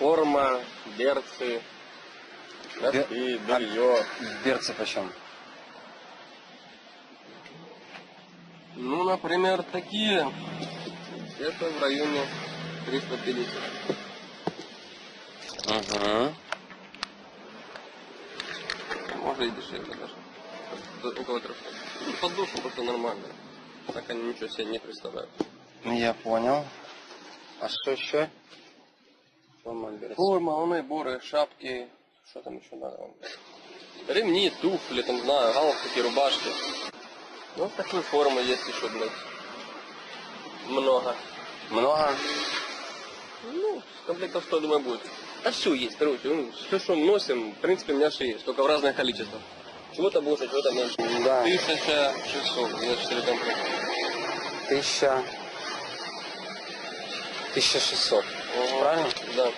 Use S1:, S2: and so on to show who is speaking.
S1: форма, берцы, носки, белье.
S2: Берцы почем?
S1: Ну, например, такие. Это в районе 350.
S2: Угу.
S1: Может и дешевле даже. Около 300. Ну, под душу просто нормально. Так они ничего себе не представляют.
S2: Я понял. А что еще? Форма.
S1: Форма, лонейборы, шапки. Что там еще надо вам? Ремни, туфли, там, знаю, галстуки, рубашки. Ну, такой формы есть еще, блядь. Много.
S2: Много?
S1: Ну, комплектов 100, думаю, будет. Да все есть, короче. Ну, все, что мы носим, в принципе, у меня все есть, только в разных количествах. Чего-то больше, чего-то меньше.
S2: Да.
S1: 1600 за 4 комплекта.
S2: Тысяча... 1600.
S1: Ага.
S2: Правильно?
S1: Да.